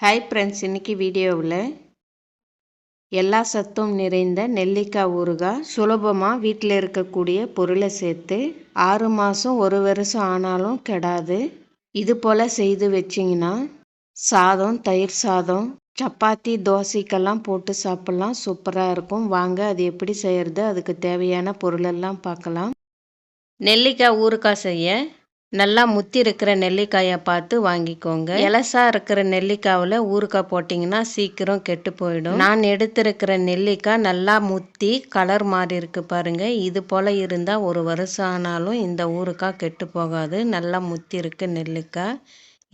Hi friends இன்றைக்கி வீடியோவில் எல்லா சத்தும் நிறைந்த நெல்லிக்காய் ஊறுகாய் சுலபமாக வீட்டில் இருக்கக்கூடிய பொருளை சேர்த்து ஆறு மாதம் ஒரு வருஷம் ஆனாலும் கெடாது. இது போல் செய்து வச்சிங்கன்னா சாதம் தயிர் சாதம் சப்பாத்தி தோசைக்கெல்லாம் போட்டு சாப்பிட்லாம். சூப்பராக இருக்கும். வாங்க அது எப்படி செய்கிறது அதுக்கு தேவையான பொருளெல்லாம் பார்க்கலாம். நெல்லிக்காய் ஊறுகாய் செய்ய நல்லா முத்தி இருக்கிற நெல்லிக்காயை பார்த்து வாங்கிக்கோங்க. எலசா இருக்கிற நெல்லிக்காவில் ஊறுகாய் போட்டிங்கன்னா சீக்கிரம் கெட்டு போயிடும். நான் எடுத்திருக்கிற நெல்லிக்காய் நல்லா முத்தி கலர் மாறி இருக்கு பாருங்க. இது போல் இருந்தால் ஒரு வருஷம் ஆனாலும் இந்த ஊறுக்காய் கெட்டு போகாது. நல்லா முத்தி இருக்கு நெல்லிக்காய்.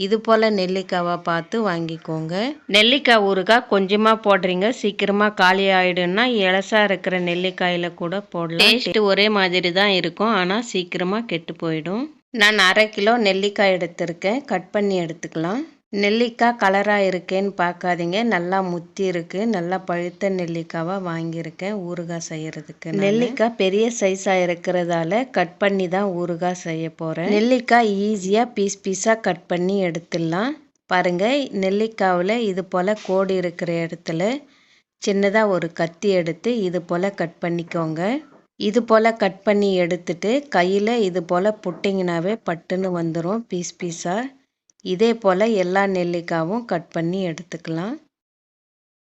இது போல் நெல்லிக்காவை பார்த்து வாங்கிக்கோங்க. நெல்லிக்காய் ஊறுகாய் கொஞ்சமாக போடுறீங்க. சீக்கிரமாக காலி ஆகிடும்னா இலசாக இருக்கிற நெல்லிக்காயில் கூட போடலாம். டேஸ்ட் ஒரே மாதிரி தான் இருக்கும். ஆனால் சீக்கிரமாக கெட்டு போயிடும். நான் அரை கிலோ நெல்லிக்காய் எடுத்திருக்கேன். கட் பண்ணி எடுத்துக்கலாம். நெல்லிக்காய் கலராக இருக்கேன்னு பார்க்காதீங்க. நல்லா முத்தி இருக்குது நல்லா பழுத்த நெல்லிக்காவாக வாங்கியிருக்கேன். ஊறுகாய் செய்கிறதுக்கு நெல்லிக்காய் பெரிய சைஸாக இருக்கிறதால கட் பண்ணி தான் ஊறுகாய் செய்ய போகிறேன் நெல்லிக்காய் ஈஸியாக பீஸ் பீஸாக கட் பண்ணி எடுத்துடலாம். பாருங்கள் நெல்லிக்காவில் இது போல் கோடு இருக்கிற இடத்துல சின்னதாக ஒரு கத்தி எடுத்து இது போல் கட் பண்ணிக்கோங்க. இது போல் கட் பண்ணி எடுத்துட்டு கையில் இது போல் புட்டிங்கனாவே பட்டுன்னு வந்துடும் பீஸ் பீஸாக இதே போல் எல்லா நெல்லிக்காவும் கட் பண்ணி எடுத்துக்கலாம்.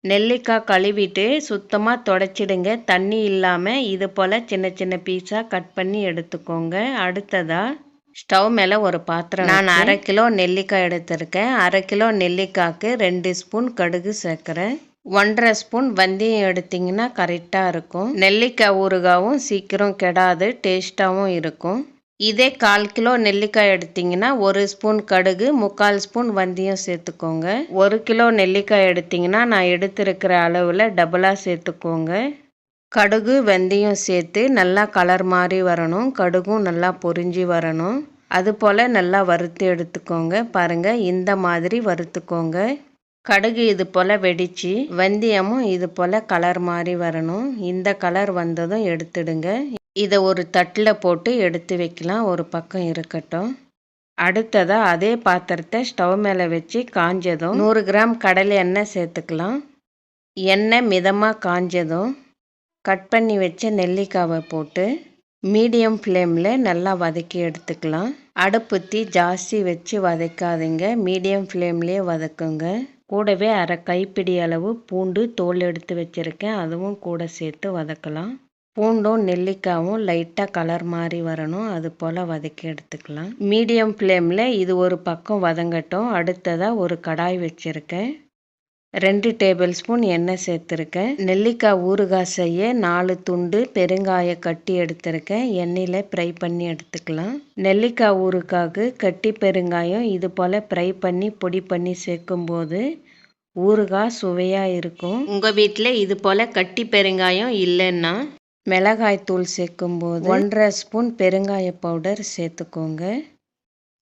நெல்லிக்காய் கழுவிட்டு சுத்தமாக தொடச்சிடுங்க. தண்ணி இல்லாமல் இது போல் சின்ன சின்ன பீஸாக கட் பண்ணி எடுத்துக்கோங்க. அடுத்ததாக ஸ்டவ் மேலே ஒரு பாத்திரம் நான் அரை கிலோ நெல்லிக்காய் எடுத்திருக்கேன். அரை கிலோ நெல்லிக்காய்க்கு ரெண்டு ஸ்பூன் கடுகு சேர்க்குறேன். ஒன்றரை ஸ்பூன் வெந்தயம் எடுத்திங்கன்னா கரெக்டாக இருக்கும். நெல்லிக்காய் ஊறுகாவும் சீக்கிரம் கெடாது டேஸ்ட்டாகவும் இருக்கும். இதே கால் கிலோ நெல்லிக்காய் எடுத்திங்கன்னா ஒரு ஸ்பூன் கடுகு முக்கால் ஸ்பூன் வந்தியம் சேர்த்துக்கோங்க. ஒரு கிலோ நெல்லிக்காய் எடுத்திங்கன்னா நான் எடுத்திருக்கிற அளவில் டபுளாக சேர்த்துக்கோங்க. கடுகு வெந்தயம் சேர்த்து நல்லா கலர் மாதிரி வரணும். கடுகும் நல்லா பொரிஞ்சு வரணும். அதுபோல் நல்லா வறுத்து எடுத்துக்கோங்க. பாருங்கள் இந்த மாதிரி வறுத்துக்கோங்க. கடுகு இது போல் வெடித்து வெந்தயமும் இது போல் கலர் மாதிரி வரணும். இந்த கலர் வந்ததும் எடுத்துடுங்க. இதை ஒரு தட்டில் போட்டு எடுத்து வைக்கலாம். ஒரு பக்கம் இருக்கட்டும். அடுத்ததாக அதே பாத்திரத்தை ஸ்டவ் மேலே வச்சு காஞ்சதும் நூறு கிராம் கடலை எண்ணெய் சேர்த்துக்கலாம். எண்ணெய் மிதமாக காஞ்சதும் கட் பண்ணி வச்ச நெல்லிக்காவை போட்டு மீடியம் ஃப்ளேமில் நல்லா வதக்கி எடுத்துக்கலாம். அடுப்புத்தி ஜாஸ்தி வச்சு வதக்காதீங்க. மீடியம் ஃப்ளேம்லேயே வதக்குங்க. கூடவே அரை கைப்பிடி அளவு பூண்டு தோல் எடுத்து வச்சுருக்கேன். அதுவும் கூட சேர்த்து வதக்கலாம். பூண்டும் நெல்லிக்காயும் லைட்டாக கலர் மாதிரி வரணும். அது போல் வதக்கி எடுத்துக்கலாம். மீடியம் ஃப்ளேமில் இது ஒரு பக்கம் வதங்கட்டும். அடுத்ததாக ஒரு கடாய் வச்சுருக்கேன். ரெண்டு டேபிள் ஸ்பூன் எண்ணெய் சேர்த்துருக்கேன். நெல்லிக்காய் ஊறுகாய் செய்ய நாலு துண்டு பெருங்காய கட்டி எடுத்திருக்கேன். எண்ணெயில் ஃப்ரை பண்ணி எடுத்துக்கலாம். நெல்லிக்காய் ஊறுகாய்க்கு கட்டி பெருங்காயம் இது போல் ஃப்ரை பண்ணி பொடி பண்ணி சேர்க்கும்போது ஊறுகாய் சுவையாக இருக்கும். உங்கள் வீட்டில் இது போல் கட்டி பெருங்காயம் இல்லைன்னா மிளகாய் தூள் சேர்க்கும்போது ஒன்றரை ஸ்பூன் பெருங்காய பவுடர் சேர்த்துக்கோங்க.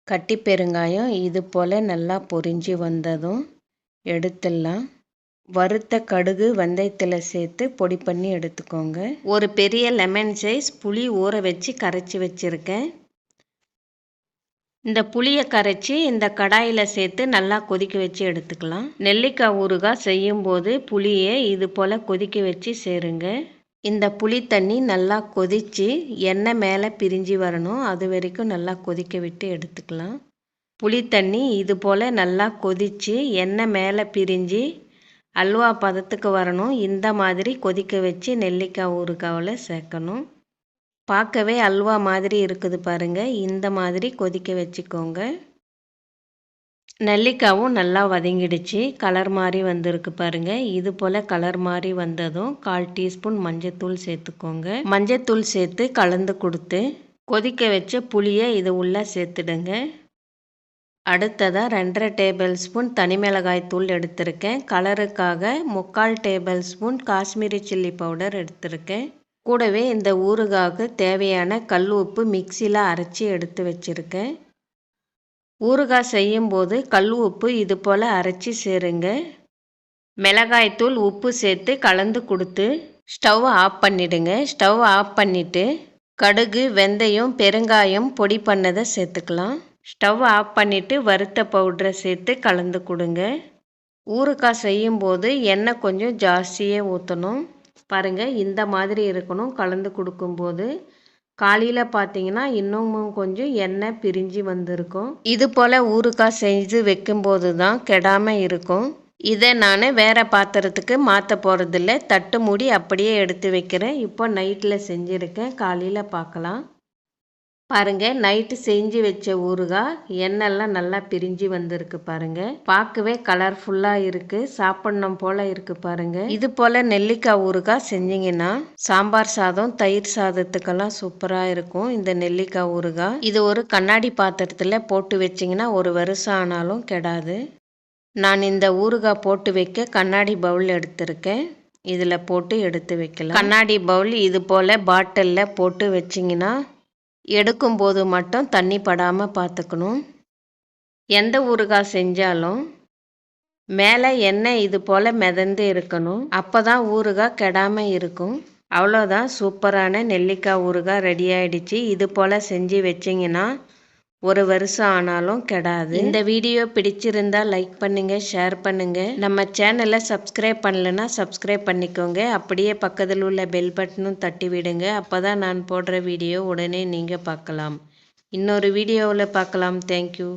கட்டி பெருங்காயம் இது போல் நல்லா பொரிஞ்சு வந்ததும் எடுத்துடலாம். வறுத்த கடுகு வெந்தயத்தில் சேர்த்து பொடி பண்ணி எடுத்துக்கோங்க. ஒரு பெரிய லெமன் சைஸ் புளி ஊற வச்சு கரைச்சி வச்சுருக்கேன். இந்த புளியை கரைச்சி இந்த கடாயில் சேர்த்து நல்லா கொதிக்க வச்சு எடுத்துக்கலாம். நெல்லிக்காய் ஊறுகாய் செய்யும்போது புளியை இது போல் கொதிக்க வச்சு சேருங்க. இந்த புளி தண்ணி நல்லா கொதித்து எண்ணெய் மேலே பிரிஞ்சு வரணும். அது வரைக்கும் நல்லா கொதிக்க விட்டு எடுத்துக்கலாம். புளி தண்ணி இது போல் நல்லா கொதித்து எண்ணெய் மேலே பிரிஞ்சு அல்வா பதத்துக்கு வரணும். இந்த மாதிரி கொதிக்க வச்சு நெல்லிக்காய் ஊறுகாவில் சேர்க்கணும். பார்க்கவே அல்வா மாதிரி இருக்குது பாருங்கள் இந்த மாதிரி கொதிக்க வச்சுக்கோங்க. நெல்லிக்காவும் நல்லா வதங்கிடுச்சு. கலர் மாதிரி வந்திருக்கு பாருங்கள் இது போல் கலர் மாதிரி வந்ததும் கால் டீஸ்பூன் மஞ்சத்தூள் சேர்த்துக்கோங்க. மஞ்சத்தூள் சேர்த்து கலந்து கொடுத்து கொதிக்க வச்ச புளியை இது உள்ளே சேர்த்துடுங்க. அடுத்ததாக ரெண்டரை டேபிள் ஸ்பூன் தனி மிளகாய் தூள் எடுத்திருக்கேன். கலருக்காக முக்கால் tablespoon Kashmiri chilli powder எடுத்திருக்கேன். கூடவே இந்த ஊறுகாய்க்கு தேவையான கல் உப்பு மிக்சியில் அரைச்சி எடுத்து வச்சுருக்கேன். ஊறுகாய் செய்யும்போது கல் உப்பு இது போல் அரைச்சி சேருங்க. மிளகாய்த்தூள் உப்பு சேர்த்து கலந்து கொடுத்து ஸ்டவ் ஆஃப் பண்ணிவிடுங்க ஸ்டவ் ஆஃப் பண்ணிவிட்டு கடுகு வெந்தயம் பெருங்காயம் பொடி பண்ணதை சேர்த்துக்கலாம். ஸ்டவ் ஆஃப் பண்ணிவிட்டு வறுத்த பவுட்ரை சேர்த்து கலந்து கொடுங்க. ஊறுக்காய் செய்யும்போது எண்ணெய் கொஞ்சம் ஜாஸ்தியே ஊற்றணும் பாருங்கள் இந்த மாதிரி இருக்கணும். கலந்து கொடுக்கும்போது காலையில் பார்த்தீங்கன்னா இன்னமும் கொஞ்சம் எண்ணெய் பிரிஞ்சு வந்திருக்கும். இது போல் ஊறுக்காய் செஞ்சு வைக்கும்போது தான் கெடாமல் இருக்கும். இதை நான் வேறு பாத்திரத்துக்கு மாற்ற போகிறதில்ல தட்டு மூடி அப்படியே எடுத்து வைக்கிறேன். இப்போ நைட்டில் செஞ்சுருக்கேன். காலையில் பார்க்கலாம் பாருங்கள் நைட்டு செஞ்சு வச்ச ஊறுகாய் எண்ணெய்லாம் நல்லா பிரிஞ்சு வந்திருக்கு பாருங்கள் பார்க்கவே கலர்ஃபுல்லாக இருக்குது சாப்பிட்ணும் போல் இருக்குது பாருங்கள் இது போல் நெல்லிக்காய் ஊறுகாய் செஞ்சிங்கன்னா சாம்பார் சாதம் தயிர் சாதத்துக்கெல்லாம் சூப்பராக இருக்கும் இந்த நெல்லிக்காய் ஊறுகாய் இது ஒரு கண்ணாடி பாத்திரத்தில் போட்டு வச்சிங்கன்னா ஒரு வருஷம் ஆனாலும் கெடாது. நான் இந்த ஊறுகாய் போட்டு வைக்க கண்ணாடி பவுல் எடுத்திருக்கேன். இதில் போட்டு எடுத்து வைக்கலாம். கண்ணாடி பவுல் இது போல் பாட்டிலில் போட்டு வச்சிங்கன்னா எடுக்கும்போது மட்டும் தண்ணி படாமல் பார்த்துக்கணும். எந்த ஊறுகாய் செஞ்சாலும் மேலே எண்ணெய் இது போல் மிதந்து இருக்கணும். அப்போ தான் ஊறுகாய் கெடாமல் இருக்கும். அவ்வளோதான் சூப்பரான நெல்லிக்காய் ஊறுகாய் ரெடி ஆகிடுச்சு இது போல் செஞ்சு வச்சிங்கன்னா ஒரு வருஷம் ஆனாலும் கெடாது. இந்த வீடியோ பிடிச்சிருந்தா லைக் பண்ணுங்க ஷேர் பண்ணுங்க. நம்ம சேனலை சப்ஸ்கிரைப் பண்ணலன்னா சப்ஸ்கிரைப் பண்ணிக்கோங்க. அப்படியே பக்கத்தில் உள்ள பெல் பட்டனும் தட்டி விடுங்க. அப்பதான் நான் போடுற வீடியோ உடனே நீங்கள் பார்க்கலாம். இன்னொரு வீடியோவில் பார்க்கலாம். தேங்க்யூ